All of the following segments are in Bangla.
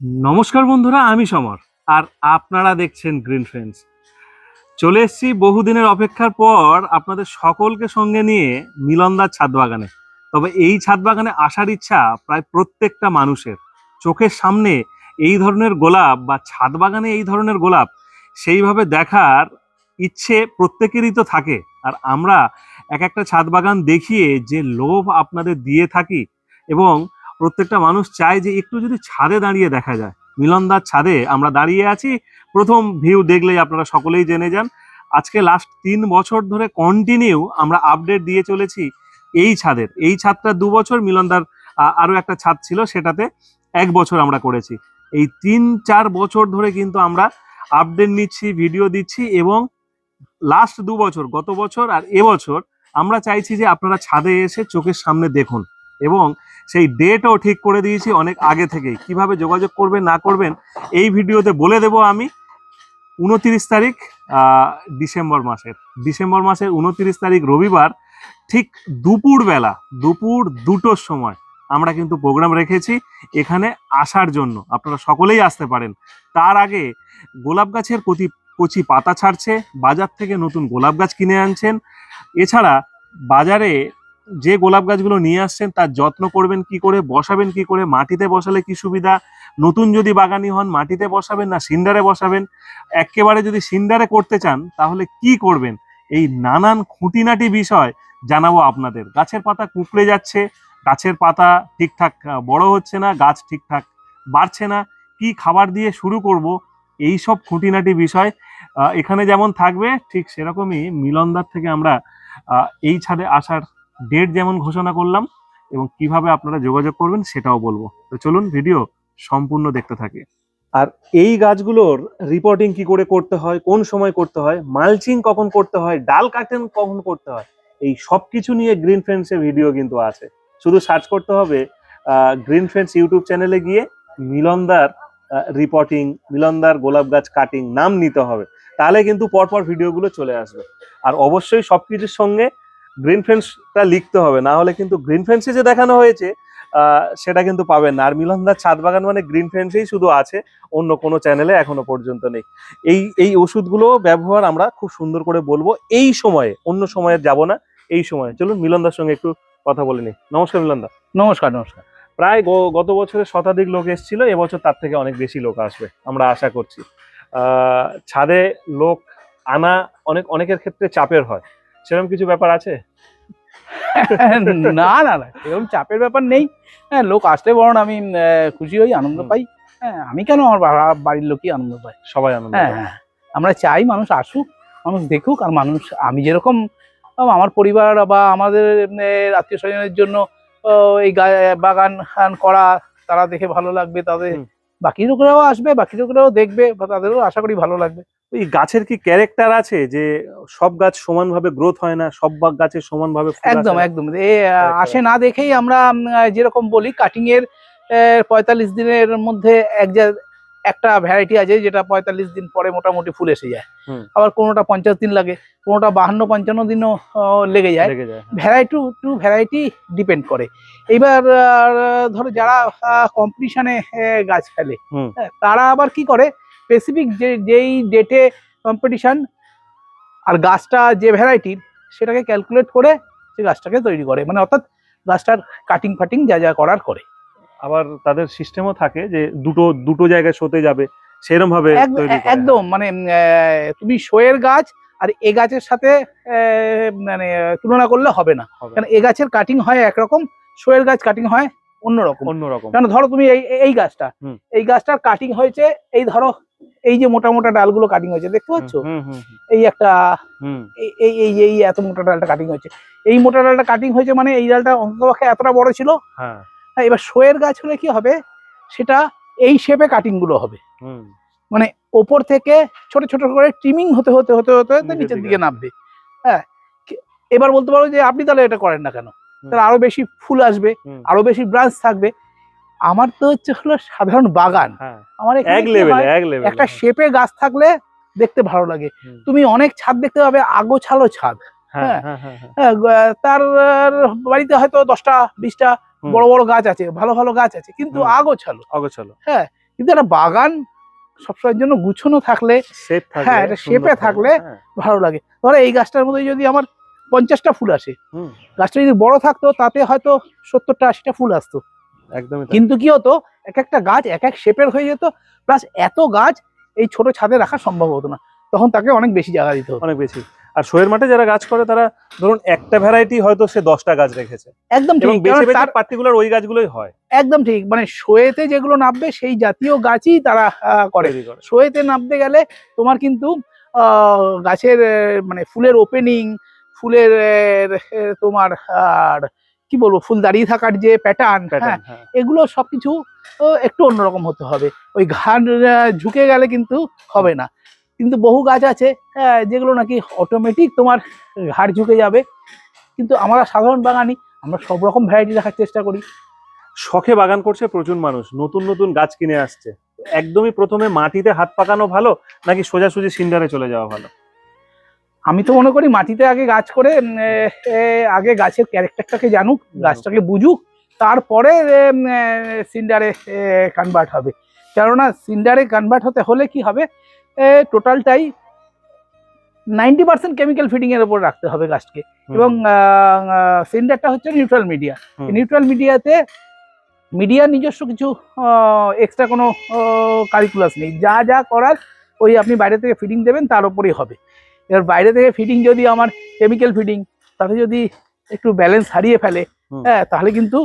নমস্কার বন্ধুরা, আমি সমর, আর আপনারা দেখছেন গ্রিন ফ্রেন্ডস চলে এসেছি বহুদিনের অপেক্ষার পর আপনাদের সকলকে সঙ্গে নিয়ে মিলনদার ছাদ বাগানে। তবে এই ছাদ বাগানে আসার ইচ্ছা প্রায় প্রত্যেকটা মানুষের। চোখের সামনে এই ধরনের গোলাপ বা ছাদ বাগানে এই ধরনের গোলাপ, সেইভাবে দেখার ইচ্ছে প্রত্যেকেরই তো থাকে। আর আমরা এক একটা ছাদ বাগান দেখিয়ে যে লোভ আপনাদের দিয়ে থাকি এবং প্রত্যেকটা মানুষ চায় যে একটু যদি ছাদে দাঁড়িয়ে দেখা যায়। মিলনদার ছাদে আমরা দাঁড়িয়ে আছি। প্রথম ভিউ দেখলেই আপনারা সকলেই জেনে যান। আজকে লাস্ট তিন বছর ধরে কন্টিনিউ আমরা আপডেট দিয়ে চলেছি এই ছাদের। এই ছাদটা দু বছর মিলনদার আরও একটা ছাদ ছিল, সেটাতে এক বছর আমরা করেছি। এই তিন, চার বছর ধরে কিন্তু আমরা আপডেট নিচ্ছি ভিডিও দিচ্ছি এবং লাস্ট দু বছর, গত বছর আর এবছর আমরা চাইছি যে আপনারা ছাদে এসে চোখের সামনে দেখুন। এবং সেই ডেটও ঠিক করে দিয়েছি অনেক আগে থেকেই। কীভাবে যোগাযোগ করবেন, না করবেন, এই ভিডিওতে বলে দেব আমি, উনতিরিশ তারিখ ডিসেম্বর মাসের। ডিসেম্বর মাসের উনতিরিশ তারিখ রবিবার, ঠিক দুপুর বেলা, দুপুর দুটোর সময় আমরা কিন্তু প্রোগ্রাম রেখেছি এখানে আসার জন্য। আপনারা সকলেই আসতে পারেন। তার আগে গোলাপ গাছের কচি কচি পাতা ছাড়ছে, বাজার থেকে নতুন গোলাপ গাছ কিনে আনছেন। এছাড়া বাজারে যে গোলাপ গাছগুলো নিয়ে আসছেন, তার যত্ন করবেন কি করে, বসাবেন কি করে, মাটিতে বসালে কি সুবিধা? নতুন যদি বাগানি হন, মাটিতে বসাবেন না, সিন্ডারে বসাবেন? একেবারে যদি সিন্ডারে করতে চান, তাহলে কি করবেন? এই নানান খুঁটিনাটি বিষয় জানাব আপনাদের। গাছের পাতা কুকড়ে যাচ্ছে, গাছের পাতা ঠিকঠাক বড় হচ্ছে না, গাছ ঠিকঠাক বাড়ছে না, কি খাবার দিয়ে শুরু করব? এই সব খুঁটিনাটি বিষয় এখানে যেমন থাকবে, ঠিক সেরকমই মিলনদার থেকে আমরা এই ছাদে আসার ডেট যেমন ঘোষণা করলাম এবং কীভাবে আপনারা যোগাযোগ করবেন সেটাও বলব। তো চলুন ভিডিও সম্পূর্ণ দেখতে থাকে। আর এই গাছগুলোর রিপোর্টিং কি করে করতে হয়, কোন সময় করতে হয় মালচিং কখন করতে হয়, ডাল কাটেন কখন করতে হয়, এই সব কিছু নিয়ে গ্রিন ফ্রেন্ডসের ভিডিও কিন্তু আছে। শুধু সার্চ করতে হবে গ্রিন ফ্রেন্ডস ইউটিউব চ্যানেলে গিয়ে মিলনদার রিপোর্টিং মিলনদার গোলাপ গাছ কাটিং নাম নিতে হবে। তাহলে কিন্তু পরপর ভিডিওগুলো চলে আসবে। আর অবশ্যই সবকিছুর সঙ্গে গ্রিন ফ্রেন্ডসটা লিখতে হবে না হলে কিন্তু গ্রিন ফ্রেন্ডসে যে দেখানো হয়েছে সেটা কিন্তু পাবেন না। আর মিলনদার ছাদ বাগান মানে গ্রিন ফ্রেন্ডসেই শুধু আছে অন্য কোনো চ্যানেলে এখনও পর্যন্ত নেই। এই এই ওষুধগুলো ব্যবহার আমরা খুব সুন্দর করে বলব এই সময়ে অন্য সময়ে যাব না এই সময়ে। চলুন মিলনদার সঙ্গে একটু কথা বলে নিই। নমস্কার মিলনদা। নমস্কার নমস্কার। প্রায় গত বছরে শতাধিক লোক এসেছিল এবছর তার থেকে অনেক বেশি লোক আসবে আমরা আশা করছি। ছাদে লোক আনা অনেক অনেকের ক্ষেত্রে চাপের হয়। সেরকম কিছু ব্যাপার আছে? না না না এরকম চাপের ব্যাপার নেই। হ্যাঁ লোক আসতে বরং আমি খুশি হই আনন্দ পাই। হ্যাঁ আমি কেন আমার বাড়ির লোকই আনন্দ পাই? সবাই আনন্দ হ্যাঁ হ্যাঁ আমরা চাই মানুষ আসুক মানুষ দেখুক আর মানুষ আমি যেরকম আমার পরিবার বা আমাদের আত্মীয় স্বজনের জন্য এই বাগান করা তারা দেখে ভালো লাগবে তাদের বাকি লোকেরাও আসবে বাকি লোকেরাও দেখবে বা তাদেরও আশা করি ভালো লাগবে। এই গাছের কি ক্যারেক্টার আছে যে সব গাছ সমানভাবে গ্রোথ হয় না সব গাছের সমানভাবে একদম একদম। এ আসে না দেখেই আমরা যেরকম বলি কাটিং এর পঁয়তাল্লিশ দিনের মধ্যে এক একটা ভ্যারাইটি আছে যেটা পঁয়তাল্লিশ দিন পরে মোটামুটি ফুল এসে যায়। আবার কোনোটা পঞ্চাশ দিন লাগে কোনোটা বাহান্ন পঞ্চান্ন দিনও লেগে যায়। ভ্যারাইটি টু ভ্যারাইটি ডিপেন্ড করে। এবার ধরো যারা কম্পিটিশনে গাছ ফেলে। হ্যাঁ, তারা আবার কি করে? স্পেসিফিক যে যেই ডেটে কম্পিটিশন আর গাছটা যে ভ্যারাইটির সেটাকে ক্যালকুলেট করে সে গাছটাকে তৈরি করে। মানে অর্থাৎ গাছটার কাটিং ফাটিং যা যা করার করে। আবার তাদের সিস্টেমও থাকে যে দুটো দুটো জায়গায় শোতে যাবে সেরকম ভাবে একদম মানে তুমি শোয়ের গাছ আর এ গাছের সাথে মানে তুলনা করলে হবে না। কারণ এ গাছের কাটিং হয় একরকম শোয়ের গাছ কাটিং হয় অন্যরকম। অন্যরকম। কারণ ধরো তুমি এই এই গাছটা এই গাছটার কাটিং হয়েছে এই ধরো এই যে মোটা মোটা ডালগুলো কাটিং হয়েছে দেখতে পাচ্ছ? এই একটা এই এই এই এত মোটা ডালটা কাটিং হয়েছে। এই মোটা ডালটা কাটিং হয়েছে মানে এই ডালটা অন্ততপক্ষে এতটা বড় ছিল। হ্যাঁ। হ্যাঁ এবার শোয়ের গাছ হলে কি হবে? সেটা এই শেপে কাটিংগুলো হবে। মানে ওপর থেকে ছোট ছোট করে ট্রিমিং হতে হতে হতে হতে হতে নিচের দিকে নামবে। হ্যাঁ এবার বলতে পারো যে আপনি তাহলে এটা করেন না কেন? তাহলে আরও বেশি ফুল আসবে আরও বেশি ব্রাঞ্চ থাকবে। আমার তো হচ্ছে হলো সাধারণ বাগান। হ্যাঁ। আমার হয়, একটা শেপে গাছ থাকলে দেখতে ভালো লাগে। তুমি অনেক ছাদ দেখতে পাবে আগোছালো ছাদ। হ্যাঁ হ্যাঁ। হ্যাঁ হ্যাঁ হ্যাঁ, তার বাড়িতে হয়তো দশটা বিশটা বড় বড় গাছ আছে ভালো ভালো গাছ আছে কিন্তু হুম। আগোছালো। অগোছালো কিন্তু একটা বাগান সবসময়ের জন্য গুছানো থাকলে শেপ হ্যাঁ, এটা এ থাকলে হ্যাঁ, ভালো লাগে। ধরো এই গাছটার মধ্যে যদি আমার পঞ্চাশটা ফুল আসে গাছটা যদি বড় থাকতো তাতে হয়তো সত্তরটা আশিটা ফুল আসতো। একদমই তাই। কিন্তু কি হতো এক একটা গাছ এক এক শেপের হয়ে যেত প্লাস এত গাছ এই ছোট ছাদে রাখা সম্ভব হতো না। তখন তাকে অনেক বেশি জায়গা দিতে হতো। অনেক বেশি। আর শোয়ের মাঠে যারা গাছ করে তারা ধরুন একটা ভ্যারাইটি হয়তো সে দশটা গাছ রেখেছে। একদম ঠিক তার পার্টিকুলার ওই গাছগুলোই হয়। একদম ঠিক মানে শোয়েতে যেগুলো নামবে সেই জাতীয় গাছই তারা করে। শোয়েতে নামতে গেলে তোমার কিন্তু আহ, গাছের মানে ফুলের ওপেনিং ফুলের তোমার আর কি বলব ফুল দাঁড়িয়ে থাকার যে প্যাটার্ন হ্যাঁ এগুলো সবকিছু একটু অন্যরকম হতে হবে। ওই আহ, ঝুঁকে গেলে কিন্তু হবে না। কিন্তু বহু গাছ আছে হ্যাঁ, যেগুলো নাকি অটোমেটিক তোমার ঘাট ঝুঁকে যাবে। কিন্তু আমরা সাধারণ বাগানি আমরা সব রকম ভ্যারাইটি রাখার চেষ্টা করি। শখে বাগান করছে প্রচুর মানুষ নতুন নতুন গাছ কিনে আসছে। একদমই প্রথমে মাটিতে হাত পাকানো ভালো নাকি সোজাসুজি সিন্ডারে চলে যাওয়া ভালো? আমি তো মনে করি মাটিতে আগে গাছ করে আগে গাছের ক্যারেক্টারটাকে জানুক গাছটাকে বুঝুক তারপরে সিন্ডারে কনভার্ট হবে। কেননা সিন্ডারে কনভার্ট হতে হলে কি হবে? টোটালটাই নাইনটি পার্সেন্ট কেমিক্যাল ফিডিং এর উপর রাখতে হবে গাছকে। এবং সিন্ডারটা হচ্ছে নিউট্রাল মিডিয়া নিউট্রাল মিডিয়াতে মিডিয়া নিজস্ব কিছু এক্সট্রা কোনো কারিকুলাস নেই। যা যা করার ওই আপনি বাইরে থেকে ফিডিং দেবেন তার উপরেই হবে। এবার বাইরে থেকে ফিটিং যদি আমার কেমিক্যাল ফিটিং তাতে যদি একটু ব্যালেন্স হারিয়ে ফেলে হ্যাঁ তাহলে কিন্তু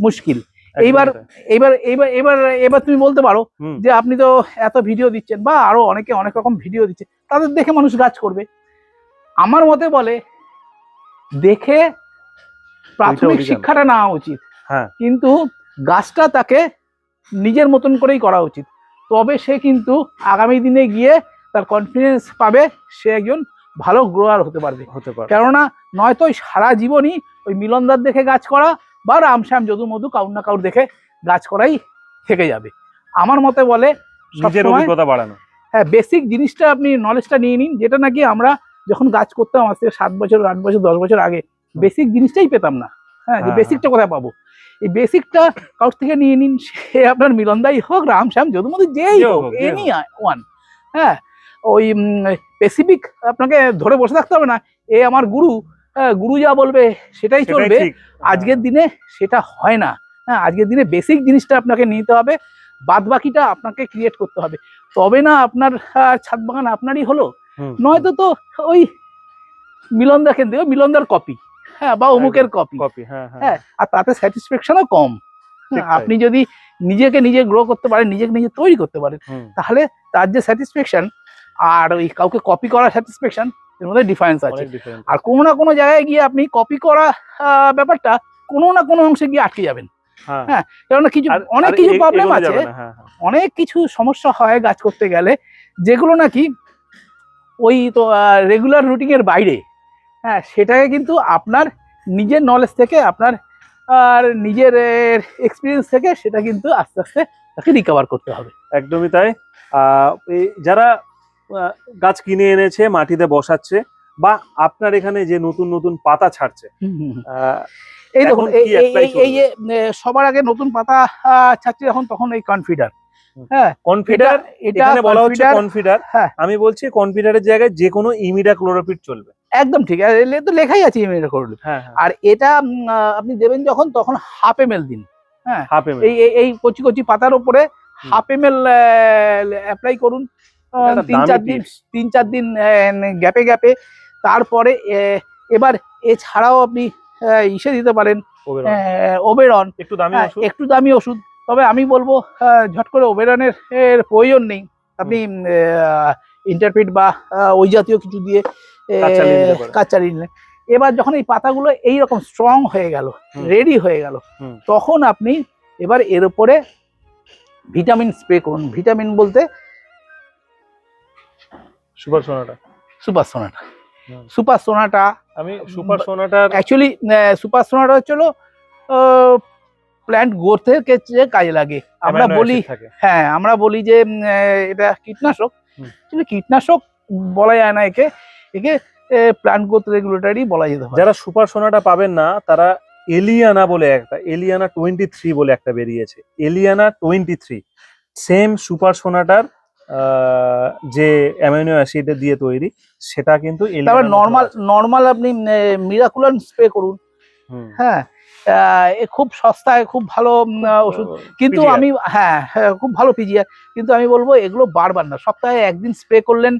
মুশকিল। এইবার-। এইবার এইবার এবার এবার তুমি বলতে পারো যে আপনি তো এত ভিডিও দিচ্ছেন বা আরও অনেকে অনেক রকম ভিডিও দিচ্ছে তাদের দেখে মানুষ গাছ করবে। আমার মতে বলে দেখে প্রাথমিক শিক্ষাটা নেওয়া উচিত। হ্যাঁ। কিন্তু গাছটা তাকে নিজের মতন করেই করা উচিত। তবে সে কিন্তু আগামী দিনে গিয়ে তার কনফিডেন্স পাবে সে একজন ভালো গ্রোয়ার হতে পারবে। হতে পারে কেননা নয়তো ওই সারা জীবনই ওই মিলনদার দেখে গাছ করা বা রামশ্যাম যদু মধু কাউর না কাউর দেখে গাছ করাই থেকে যাবে। আমার মতে বলে নিজের অভিজ্ঞতা বাড়ানো। হ্যাঁ বেসিক জিনিসটা আপনি নলেজটা নিয়ে নিন যেটা নাকি আমরা যখন গাছ করতাম আজ থেকে সাত বছর আট বছর দশ বছর আগে বেসিক জিনিসটাই পেতাম না। হ্যাঁ যে হ্যাঁ, বেসিকটা কোথায় পাবো? এই বেসিকটা কাউর থেকে নিয়ে নিন সে আপনার মিলনদাই হোক রাম শ্যাম যদুমধু যেই হোক হোক, এনি ওয়ান হ্যাঁ ওই স্পেসিফিক আপনাকে ধরে বসে থাকতে হবে না। এ আমার গুরু হ্যাঁ, গুরু যা বলবে সেটাই চলবে। আজকের দিনে সেটা হয় না। হ্যাঁ আজকের দিনে বেসিক জিনিসটা আপনাকে নিতে হবে। বাদ বাকিটা আপনাকে ক্রিয়েট করতে হবে। তবে না আপনার ছাদ বাগান আপনারই হলো। নয়তো তো ওই মিলন দেখেন দেবে মিলনদার কপি হ্যাঁ বা অমুকের কপি কপি হ্যাঁ হ্যাঁ। হ্যাঁ আর তাতে স্যাটিসফ্যাকশনও কম। আপনি যদি নিজেকে নিজে গ্রো করতে পারেন নিজেকে নিজে তৈরি করতে পারেন তাহলে তার যে স্যাটিসফ্যাকশন আর ওই কাউকে কপি করার স্যাটিসফ্যাকশন এর মধ্যে ডিফারেন্স আছে। আর কোনো না কোনো জায়গায় গিয়ে আপনি কপি করা ব্যাপারটা কোনো না কোনো অংশে গিয়ে আটকে যাবেন। হ্যাঁ। হ্যাঁ, কেননা কিছু অনেক কিছু প্রবলেম আছে। হ্যাঁ, হ্যাঁ। অনেক কিছু সমস্যা হয় গাছ করতে গেলে যেগুলো নাকি ওই তো রেগুলার রুটিং এর বাইরে। হ্যাঁ সেটাকে কিন্তু আপনার নিজের নলেজ থেকে আপনার আর নিজের এক্সপিরিয়েন্স থেকে সেটা কিন্তু আস্তে আস্তে তাকে রিকভার করতে হবে। একদমই তাই। যারা গাছ কিনে এনেছে মাটিতে বসাচ্ছে বা আপনার এখানে যে নতুন নতুন পাতা ছাড়ছে এই দেখুন এই সবার আগে নতুন পাতা ছাড়ছে যখন তখন এই কনফিডার হ্যাঁ কনফিডার এখানে বলা হচ্ছে কনফিডার হ্যাঁ। আমি বলছি কনফিডারের জায়গায় যে কোনো ইমিডা ক্লোরোপিড চলবে। একদম ঠিক এলে তো লেখাই আছে করলে হ্যাঁ হ্যাঁ। আর এটা আপনি দেবেন যখন তখন হাফ এম দিন। হ্যাঁ হাফ এম এই এই- কচি কচি পাতার উপরে হাফ এম এল অ্যাপ্লাই করুন। তিন চার দিন তিন চার দিন গ্যাপে গ্যাপে। তারপরে এবার এছাড়াও আপনি ইসে দিতে পারেন ওবেরন একটু দামি ওষুধ? একটু দামি ওষুধ। তবে আমি বলব ঝট করে ওবেরনের এর প্রয়োজন নেই। আপনি ইন্টারপিট বা ওই জাতীয় কিছু দিয়ে চালিয়ে। কাজ চালিয়ে নিলেন। এবার যখন এই পাতাগুলো এইরকম স্ট্রং হয়ে গেল রেডি হয়ে গেল তখন আপনি এবার এর উপরে ভিটামিন স্প্রে করুন। ভিটামিন বলতে Super Sonata? Super Sonata. Super Sonata আমি সুপার সোনাটার অ্যাকচুয়ালি সুপার সোনাটা হচ্ছিল প্ল্যান্ট গ্রোথের ক্ষেত্রে কাজে লাগে। আমরা বলি হ্যাঁ আমরা বলি যে এটা কীটনাশক। কিন্তু কীটনাশক বলা যায় না একে। একে প্ল্যান্ট গ্রোথ রেগুলেটরি বলা যেতে পারে। যারা সুপার সোনাটা পাবেন না তারা এলিয়ানা বলে একটা এলিয়ানা টোয়েন্টি থ্রি বলে একটা বেরিয়েছে। Eliana twenty three same Super সোনাটার যে অ্যামিনো অ্যাসিড দিয়ে তৈরি সেটা কিন্তু তারপর নর্মাল নর্মাল আপনি মিরাকুলান স্প্রে করুন। হ্যাঁ খুব সস্তায় খুব ভালো ওষুধ। কিন্তু আমি হ্যাঁ হ্যাঁ খুব ভালো পিজিআর কিন্তু আমি বলব এগুলো বারবার না। সপ্তাহে একদিন স্প্রে করলেন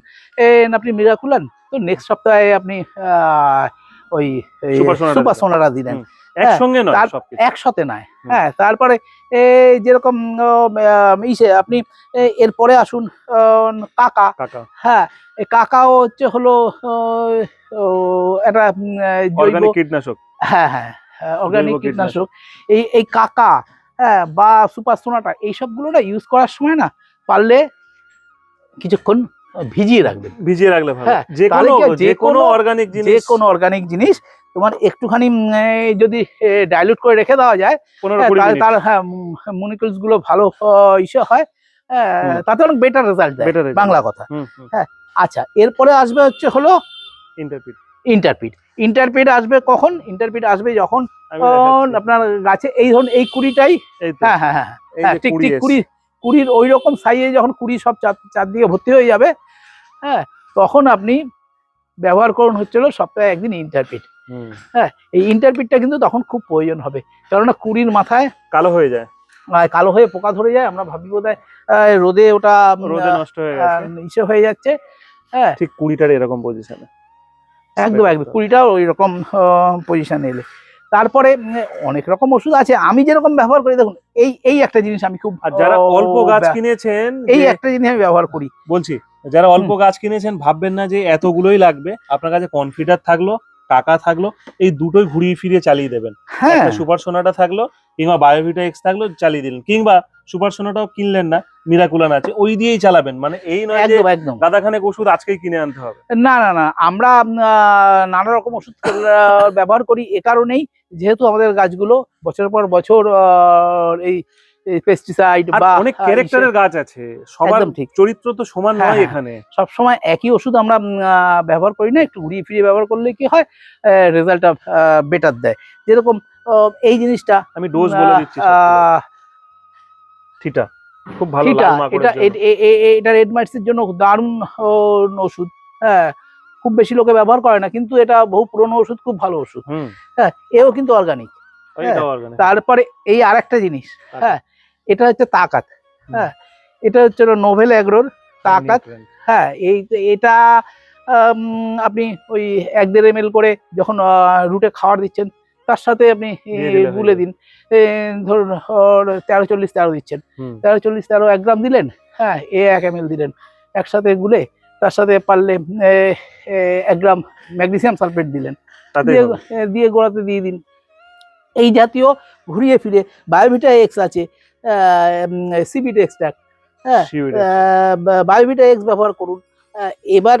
আপনি মিরাকুলান তো নেক্সট সপ্তাহে আপনি ওই সুপার সোনারা দিলেন। একসঙ্গে নয় একসাথে নয়। হ্যাঁ তারপরে যেরকম ইসে আপনি এরপরে আসুন কাকা। হ্যাঁ কাকাও হচ্ছে হলো একটা অর্গানিক কীটনাশক। হ্যাঁ হ্যাঁ অর্গানিক কীটনাশক। এই এই কাকা হ্যাঁ বা সুপার সোনাটা এই সবগুলো না ইউজ করার সময় না পারলে কিছুক্ষণ ভিজিয়ে রাখবেন। ভিজিয়ে রাখলে ভালো। হ্যাঁ, যে কোনো হয়, যে কোনো অর্গানিক যে কোনো অর্গানিক জিনিস তোমার একটুখানি যদি ডাইলুট করে রেখে দেওয়া যায় হ্যাঁ, তার হ্যাঁ মনিকুলসগুলো ভালো ইসে হয় হ্যাঁ, তাতে অনেক বেটার রেজাল্ট দেয় বাংলা কথা। হুম আচ্ছা এরপরে আসবে হচ্ছে হলো ইন্টারপিট ইন্টারপিট ইন্টারপিট আসবে কখন? ইন্টারপিট আসবে যখন আপনার গাছে এই ধরুন এই কুড়িটাই হ্যাঁ হ্যাঁ হ্যাঁ হ্যাঁ ঠিক কুড়ি ঠিক কুড়ি কুড়ির ওই রকম সাইজে যখন কুড়ি সব চার- চারদিকে ভর্তি হয়ে যাবে হ্যাঁ তখন আপনি ব্যবহার করুন হচ্ছিল সপ্তাহে একদিন ইন্টারপিট হুম, এই ইন্টারপিটটা কিন্তু তখন খুব প্রয়োজন হবে। কেননা কুড়ির মাথায় কালো হয়ে যায়। কালো হয়ে পোকা ধরে যায় আমরা ভাবি বোধ রোদে ওটা রোদে নষ্ট হয়ে গেছে। ইসে হয়ে যাচ্ছে। হ্যাঁ। ঠিক কুড়িটার এরকম পজিশনে একদম একদম। কুড়িটাও ওই রকম পজিশন এলে। তারপরে অনেক রকম ওষুধ আছে। আমি যেরকম ব্যবহার করি দেখুন এই এই একটা জিনিস আমি খুব যারা অল্প গাছ কিনেছেন এই একটা জিনিস আমি ব্যবহার করি। বলছি যারা অল্প গাছ কিনেছেন ভাববেন না যে এতগুলোই লাগবে। আপনার কাছে কনফিডার থাকল টাকা থাকল এই দুটোই ঘুরিয়ে ফিরিয়ে চালিয়ে দেবেন। হ্যাঁ। সুপার সোনাটা থাকল কিংবা বায়োভিটা এক্স থাকল চালিয়ে দিলেন। কিংবা সুপার সোনাটাও কিনলেন না মিরাকুলান আছে ওই দিয়েই চালাবেন। মানে এই নয় একদম একদম। গাদাখানেক ওষুধ আজকেই কিনে আনতে হবে। না না না আমরা নানা রকম ওষুধ ব্যবহার করি। এ কারণেই যেহেতু আমাদের গাছগুলো বছর পর বছর আহ, এই পেস্টিসাইড বা অনেক ক্যারেক্টারের গাছ আছে। সবার ঠিক। চরিত্র তো সমান হ্যাঁ, নয় হ্যাঁ। এখানে। সব সময় একই ওষুধ আমরা ব্যবহার করি না একটু ঘুরিয়ে ফিরিয়ে ব্যবহার করলে কি হয় রেজাল্টটা বেটার দেয়। যেরকম এই জিনিসটা আমি ডোজ বলে দিচ্ছি থিটা। খুব ভালো এটা এটা রেড মাইটসের জন্য দারুণ ওষুধ হ্যাঁ। খুব বেশি লোকে ব্যবহার করে না কিন্তু এটা বহু পুরনো ওষুধ খুব ভালো ওষুধ। হ্যাঁ এও কিন্তু অর্গানিক তারপরে এই আরেকটা জিনিস হ্যাঁ এটা হচ্ছে তাকাত হ্যাঁ এটা হচ্ছে নোভেল অ্যাগ্রোর তাকাত হ্যাঁ এই এটা আপনি ওই এক দেড় এম করে যখন রুটে খাওয়ার দিচ্ছেন তার সাথে আপনি গুলে দিন ধরুন তেরো চল্লিশ তেরো দিচ্ছেন তেরো চল্লিশ তেরো এক গ্রাম দিলেন হ্যাঁ এ এক এম দিলেন একসাথে গুলে তার সাথে পারলে এক গ্রাম ম্যাগনেসিয়াম সালফেট দিলেন দিয়ে গোড়াতে দিয়ে দিন। এই জাতীয় ঘুরিয়ে ফিরে বায়োভিটা এক্স আছে সিবিট এক্সট্রাক্ট হ্যাঁ. বায়োভিটা এক্স ব্যবহার করুন। এবার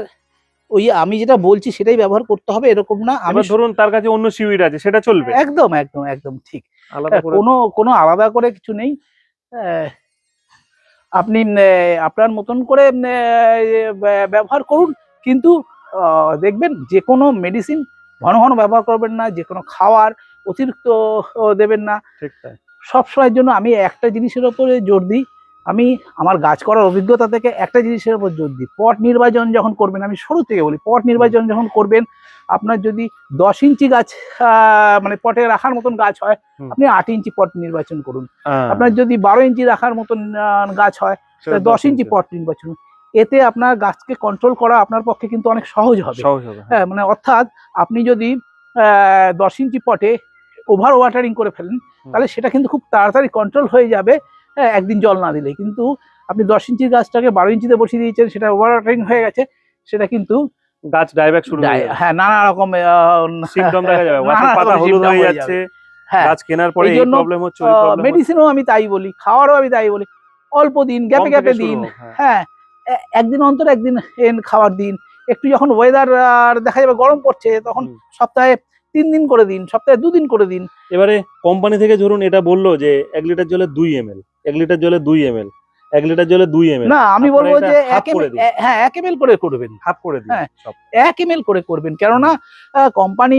ওই আমি যেটা বলছি সেটাই ব্যবহার করতে হবে এরকম না। আমি ধরুন তার কাছে অন্য সিউইড আছে সেটা চলবে। একদম একদম একদম ঠিক। আলাদা হ্যাঁ, কোনো কোনো আলাদা করে কিছু নেই। আপনি আপনার মতন করে ব্যবহার করুন। কিন্তু দেখবেন যে কোনো মেডিসিন ঘন ঘন ব্যবহার করবেন না যে কোনো খাওয়ার অতিরিক্ত দেবেন না। ঠিক তাই। সব সময়ের জন্য আমি একটা জিনিসের ওপরে জোর দিই। আমি আমার গাছ করার অভিজ্ঞতা থেকে একটা জিনিসের উপর জোর দিই। পট নির্বাচন যখন করবেন আমি শুরু থেকে বলি পট নির্বাচন যখন করবেন আপনার যদি দশ ইঞ্চি গাছ মানে পটে রাখার মতন গাছ হয় আপনি আট ইঞ্চি পট নির্বাচন করুন। হ্যাঁ, আপনার যদি বারো ইঞ্চি রাখার মতন গাছ হয় তাহলে দশ ইঞ্চি পট। নির্বাচন এতে আপনার গাছকে কন্ট্রোল করা আপনার পক্ষে কিন্তু অনেক সহজ হবে। হ্যাঁ। হ্যাঁ মানে অর্থাৎ আপনি যদি দশ ইঞ্চি পটে ওভার ওয়াটারিং করে ফেলেন তাহলে সেটা কিন্তু খুব তাড়াতাড়ি কন্ট্রোল হয়ে যাবে হ্যাঁ, একদিন জল না দিলে কিন্তু আপনি দশ ইঞ্চির গাছটাকে বারো ইঞ্চিতে বসিয়ে দিয়েছেন সেটা ওভার ওয়াটারিং হয়ে গেছে সেটা কিন্তু গাছ ডাইব্যাক শুরু হয়ে হ্যাঁ নানা রকম সিমটম দেখা যাবে। পাতা হলুদ হয়ে হয়ে যাচ্ছে হ্যাঁ গাছ কেনার পরে এই প্রবলেম হচ্ছে মেডিসিনও আমি তাই বলি খাওয়ারও আমি তাই বলি। অল্প দিন গ্যাপে গ্যাপে দিন হ্যাঁ। একদিন অন্তর একদিন খাবার দিন। একটু যখন ওয়েদার দেখা যাবে গরম পড়ছে তখন সপ্তাহে তিন দিন করে দিন সপ্তাহে দুদিন করে দিন। এবারে কোম্পানি থেকে ধরুন এটা বলল যে এক লিটার জলে দুই এম এক লিটার জলে দুই এম এক লিটার জলে দুই এম না আমি বলব যে হ্যাঁ এক এম করে করবেন। হাফ করে দিন হ্যাঁ। এক এম এল করে করবেন। কেননা কোম্পানি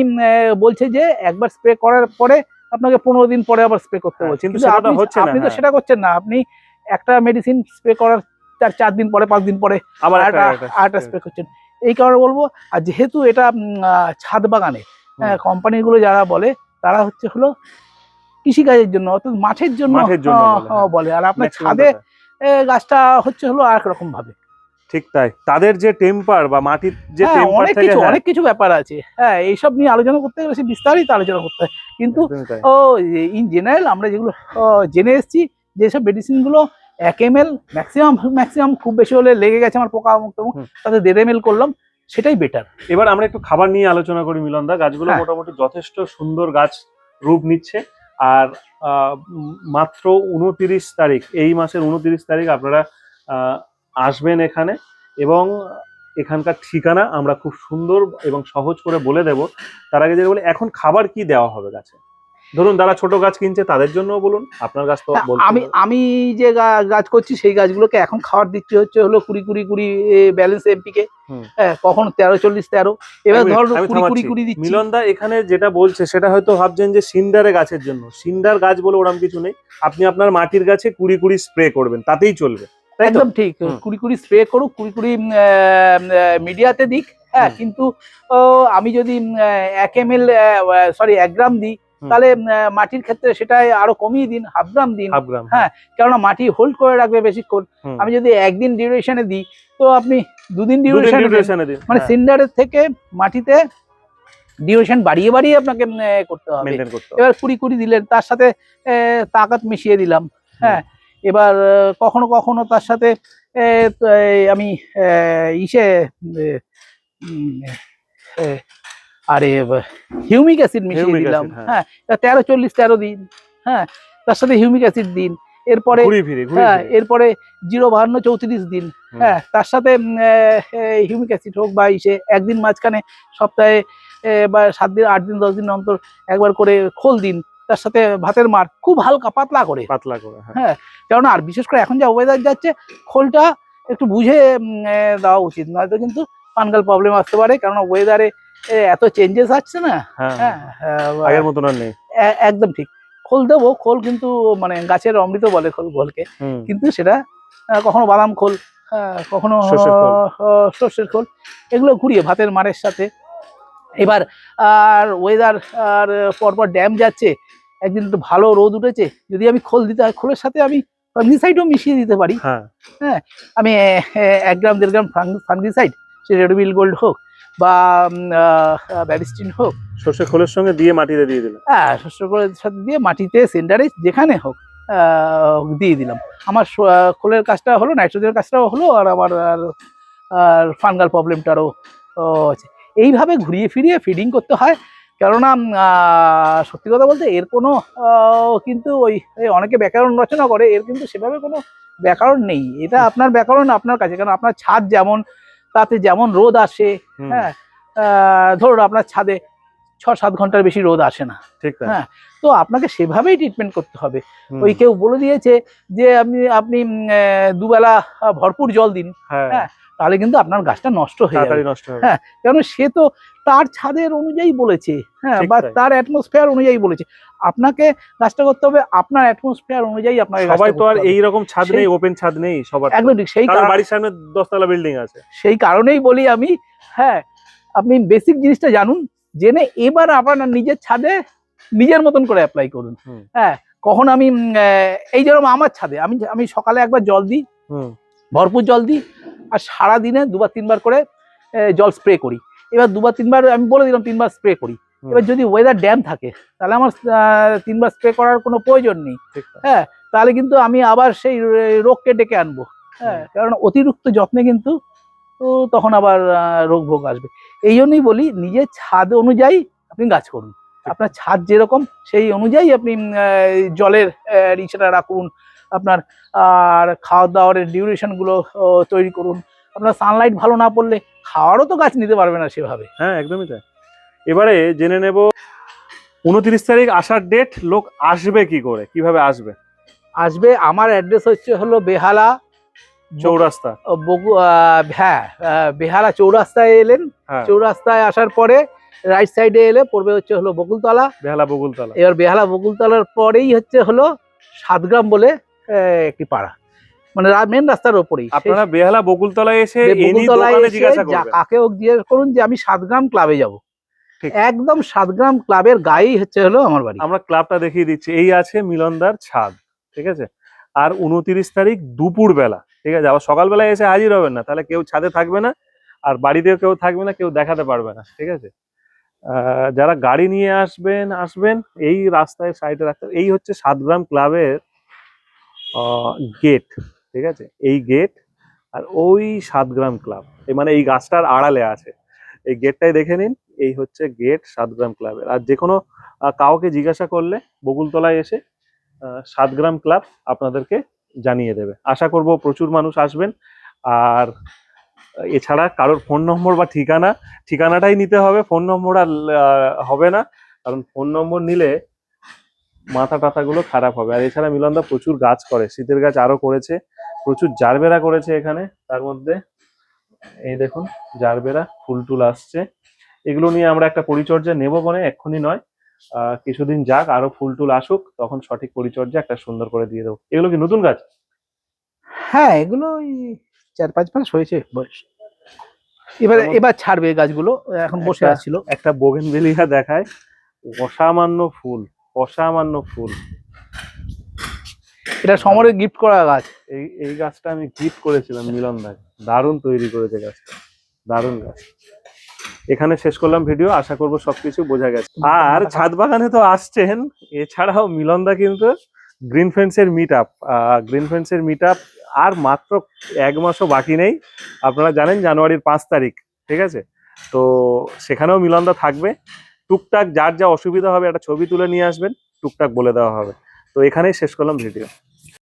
বলছে যে একবার স্প্রে করার পরে আপনাকে পনেরো দিন পরে আবার স্প্রে করতে হ্যাঁ, বলছে। কিন্তু আপনি- তো হ্যাঁ। সেটা করছেন না। আপনি একটা মেডিসিন স্প্রে করার চার চার দিন পরে পাঁচ দিন পরে আবার আরেকটা স্প্রে করছেন। এই কারণে বলব আর যেহেতু এটা ছাদ বাগানে হুম। কোম্পানিগুলো যারা বলে তারা হচ্ছে হলো কৃষিকাজের জন্য অর্থাৎ মাঠের জন্য মাঠের জন্য বলে, হ্যাঁ। আর আপনার ছাদে গাছটা হচ্ছে হলো আর রকম ভাবে। ঠিক তাই। তাদের যে টেম্পার বা মাটির যে হ্যাঁ, টেম্পার অনেক কিছু হ্যাঁ, অনেক কিছু ব্যাপার আছে। হ্যাঁ এইসব নিয়ে আলোচনা করতে গেলে সে বিস্তারিত আলোচনা করতে হয়। কিন্তু ও ইন জেনারেল আমরা যেগুলো জেনে এসেছি যেসব মেডিসিনগুলো এক এম এল ম্যাক্সিমাম ম্যাক্সিমাম খুব বেশি হলে লেগে গেছে আমার পোকা মুক্ত। তাতে দেড় এম এল করলাম। সেটাই বেটার এবার আমরা একটু খাবার নিয়ে আলোচনা করি মিলনদা গাছগুলো হ্যাঁ। মোটামুটি যথেষ্ট সুন্দর গাছ রূপ নিচ্ছে। আর মাত্র উনতিরিশ তারিখ এই মাসের উনতিরিশ তারিখ আপনারা আসবেন এখানে। এবং এখানকার ঠিকানা আমরা খুব সুন্দর এবং সহজ করে বলে দেব। তার আগে যেটা বলি এখন খাবার কি দেওয়া হবে গাছে? ধরুন যারা ছোট গাছ কিনছে তাদের জন্যও বলুন আপনার গাছ তো আমি আমি যে গাছ করছি সেই গাছগুলোকে এখন খাওয়ার দিচ্ছি হচ্ছে হলো কুড়ি কুড়ি কুড়ি ব্যালেন্স এমপিকে হুম। হ্যাঁ কখনো তেরো চল্লিশ তেরো। এবার আমি- ধরো কুড়ি কুড়ি দিচ্ছি। মিলনদা এখানে যেটা বলছে সেটা হয়তো ভাবছেন যে সিন্ডারে গাছের জন্য। সিন্ডার গাছ বলে ওরম কিছু নেই। আপনি আপনার মাটির গাছে কুড়ি কুড়ি স্প্রে করবেন তাতেই চলবে। একদম ঠিক। কুড়ি কুড়ি স্প্রে করুক কুড়ি কুড়ি মিডিয়াতে দিক। হ্যাঁ কিন্তু ও, আমি যদি এক এম এল সরি এক গ্রাম দিই। তাহলে মাটির ক্ষেত্রে সেটাই আরও কমিয়ে দিন হাফ গ্রাম দিন হ্যাঁ, কেননা মাটি হোল্ড করে রাখবে বেশিক্ষণ। আমি যদি একদিন ডিউরেশনে দিই তো আপনি দুদিন ডিউরেশনে দিন। মানে সিন্ডারের থেকে মাটিতে ডিউরেশন বাড়িয়ে বাড়িয়ে আপনাকে করতে হবে। এবার কুড়ি কুড়ি দিলেন তার সাথে তাকাত মিশিয়ে দিলাম। হ্যাঁ এবার কখনো কখনো তার সাথে আমি আহ, ইসে আরে হিউমিক অ্যাসিড মিশিয়ে দিলাম। হ্যাঁ। হ্যাঁ তেরো চল্লিশ তেরো দিন। হ্যাঁ তার সাথে হিউমিক অ্যাসিড দিন। এরপরে হ্যাঁ এরপরে জিরো বাহান্ন চৌত্রিশ দিন। হ্যাঁ তার সাথে হিউমিক অ্যাসিড হোক বা ইসে একদিন মাঝখানে সপ্তাহে বা সাত দিন আট দিন দশ দিন অন্তর একবার করে খোল দিন। তার সাথে ভাতের মার খুব হালকা পাতলা করে। পাতলা করে হ্যাঁ। কারণ আর বিশেষ করে এখন যা ওয়েদার যাচ্ছে খোলটা একটু বুঝে দেওয়া উচিত। নয়তো কিন্তু ফানগাল প্রবলেম আসতে পারে কারণ ওয়েদারে এত চেঞ্জেস আসছে না? হ্যাঁ। হ্যাঁ আহ, আগের মতন আর নেই। একদম ঠিক। খোল দেবো খোল কিন্তু মানে গাছের অমৃত বলে খোল খোলকে। কিন্তু সেটা কখনো বাদাম খোল আহ, কখনো সর্ষের খোল। এগুলো ঘুরিয়ে ভাতের মারের সাথে। এবার আর ওয়েদার আর পরপর ড্যাম যাচ্ছে। একদিন একটু ভালো রোদ উঠেছে। যদি আমি খোল দিতে হয় খোলের সাথে আমি ফাঙ্গিসাইডও মিশিয়ে দিতে পারি। হ্যাঁ। আমি এক গ্রাম দেড় গ্রাম ফাঙ্গিসাইড সে রেডবিল গোল্ড হোক বা ব্যারিস্টিন হোক। সর্ষে খোলের সঙ্গে দিয়ে মাটিতে দিয়ে দিলেন? হ্যাঁ শস্য খোলের সাথে দিয়ে মাটিতে সেন্টারে যেখানে হোক দিয়ে দিলাম। আমার খোলের কাজটা হলো নাইট্রোজেনের কাজটাও হলো আর আমার আর আর ফাঙ্গাল প্রবলেমটারও আছে। এইভাবে ঘুরিয়ে ফিরিয়ে ফিডিং করতে হয়। কেননা সত্যি কথা বলতে এর কোনো কিন্তু ওই অনেকে ব্যাকরণ রচনা করে এর কিন্তু সেভাবে কোনো ব্যাকরণ নেই। এটা আপনার ব্যাকরণ আপনার কাছে কারণ আপনার ছাদ যেমন তাতে যেমন রোদ আসে হ্যাঁ ধরুন আপনার ছাদে ছ সাত ঘণ্টার বেশি রোদ আসে না। ঠিক হ্যাঁ, তো আপনাকে সেভাবেই ট্রিটমেন্ট করতে হবে। ওই কেউ বলে দিয়েছে যে আপনি আপনি দুবেলা ভরপুর জল দিন। হ্যাঁ। হ্যাঁ, তাহলে কিন্তু আপনার গাছটা নষ্ট হয়ে যাবে। নষ্ট হ্যাঁ, কারণ সে তো তার ছাদের অনুযায়ী বলেছে। হ্যাঁ বা তার অ্যাটমসফেয়ার অনুযায়ী বলেছে। আপনাকে কাজটা করতে হবে আপনার অ্যাটমসফেয়ার অনুযায়ী আপনাকে সবাই তো আর এই রকম ছাদ নেই ওপেন ছাদ নেই সবার একদম ঠিক সেই কারণ- বাড়ির সামনে দশতলা বিল্ডিং আছে। সেই কারণেই বলি আমি হ্যাঁ আপনি বেসিক জিনিসটা জানুন। জেনে এবার আপনার নিজের ছাদে নিজের মতন করে অ্যাপ্লাই করুন। হ্যাঁ কখন আমি এই যেরকম আমার ছাদে আমি আমি সকালে একবার জল দিই ভরপুর জল দিই আর সারা দিনে দুবার তিনবার করে জল স্প্রে করি। এবার দুবার তিনবার আমি বলে দিলাম তিনবার স্প্রে করি। এবার যদি ওয়েদার ড্যাম থাকে তাহলে আমার তিনবার স্প্রে করার কোনো প্রয়োজন নেই। হ্যাঁ তাহলে কিন্তু আমি আবার সেই রোগকে ডেকে আনব। হ্যাঁ কারণ অতিরিক্ত যত্নে কিন্তু তো তখন আবার রোগ ভোগ আসবে। এই জন্যই বলি নিজের ছাদ অনুযায়ী আপনি গাছ করুন। আপনার ছাদ যেরকম সেই অনুযায়ী আপনি জলের রিচটা রাখুন। আপনার আর খাওয়া দাওয়ার ডিউরেশনগুলো তৈরি করুন। আপনার সানলাইট ভালো না পড়লে খাওয়ারও তো গাছ নিতে পারবে না সেভাবে। হ্যাঁ একদমই তাই। এবারে জেনে নেব উনত্রিশ তারিখ আসার ডেট লোক আসবে কি করে? কীভাবে আসবে? আসবে আমার অ্যাড্রেস হচ্ছে হলো বেহালা চৌরাস্তা। বগু আহ, হ্যাঁ বেহালা চৌরাস্তায় এলেন। হ্যাঁ। চৌরাস্তায় আসার পরে রাইট সাইডে এলে পড়বে হচ্ছে হলো বকুলতলা। বেহালা বগুলতলা এবার বেহালা বকুলতলার পরেই হচ্ছে হলো সাতগ্রাম বলে একটি পাড়া। মানে মেন রাস্তার ওপরেই। আপনারা বেহালা বকুলতলায় এসে বকুলতলায় এসে কাকে জিজ্ঞেস করুন যে আমি সাতগ্রাম ক্লাবে যাব। একদম সাতগ্রাম ক্লাবের গায়েই হচ্ছে হলো আমার বাড়ি। আমরা ক্লাবটা দেখিয়ে দিচ্ছি। এই আছে মিলনদার ছাদ। ঠিক আছে? আর উনতিরিশ তারিখ দুপুর বেলা ঠিক আছে? আবার সকালবেলায় এসে হাজির হবেন না, তাহলে কেউ ছাদে থাকবে না, আর বাড়িতেও কেউ থাকবে না, কেউ দেখাতে পারবে না, ঠিক আছে? যারা গাড়ি নিয়ে আসবেন আসবেন, এই রাস্তায় সাইডে রাখতে এই হচ্ছে সাতগ্রাম ক্লাবের গেট, ঠিক আছে? এই গেট আর ওই সাতগ্রাম ক্লাব মানে এই গাছটার আড়ালে আছে। এই গেটটাই দেখে নিন, এই হচ্ছে গেট সাতগ্রাম ক্লাবের। আর যে কোনো কাউকে জিজ্ঞাসা করলে বকুলতলায় এসে সাতগ্রাম ক্লাব আপনাদেরকে জানিয়ে দেবে। আশা করব প্রচুর মানুষ আসবেন। আর এছাড়া কারোর ফোন নম্বর বা ঠিকানা, ঠিকানাটাই নিতে হবে। ফোন নম্বর আর হবে না। কারণ ফোন নম্বর নিলে মাথা টাথাগুলো খারাপ হবে। আর এছাড়া মিলনদা প্রচুর গাছ করে। শীতের গাছ আরও করেছে। প্রচুর জারবেরা করেছে এখানে। তার মধ্যে এই দেখুন, জারবেরা ফুল টুল আসছে। এগুলো নিয়ে আমরা একটা পরিচর্যা নেব মানে এক্ষুনি নয়। কিছুদিন যাক আরও ফুল টুল আসুক তখন সঠিক পরিচর্যা একটা সুন্দর করে দিয়ে দেবো। এগুলো কি নতুন গাছ? হ্যাঁ এগুলো চার পাঁচ মাস হয়েছে বয়স। এবারে এবার ছাড়বে গাছগুলো এখন বসে একটা- আসছিল একটা বোগেনভেলিয়া দেখায় অসামান্য ফুল অসামান্য ফুল। এটা সমরে গিফট করা গাছ। এই এই গাছটা আমি গিফট করেছিলাম মিলন দাস দারুণ তৈরি করেছে গাছটা। দারুণ গাছ। এখানে শেষ করলাম ভিডিও আশা করব সবকিছু বোঝা গেছে। আর ছাদ বাগানে তো আসছেন, এছাড়াও মিলনদা কিন্তু গ্রিন ফ্রেন্ডসের মিট আপ গ্রিন ফ্রেন্ডসের মিট আপ আর মাত্র এক মাসও বাকি নেই। আপনারা জানেন জানুয়ারির পাঁচ তারিখ, ঠিক আছে? তো সেখানেও মিলনদা থাকবে। টুকটাক যার যা অসুবিধা হবে একটা ছবি তুলে নিয়ে আসবেন, টুকটাক বলে দেওয়া হবে। তো এখানেই শেষ করলাম ভিডিও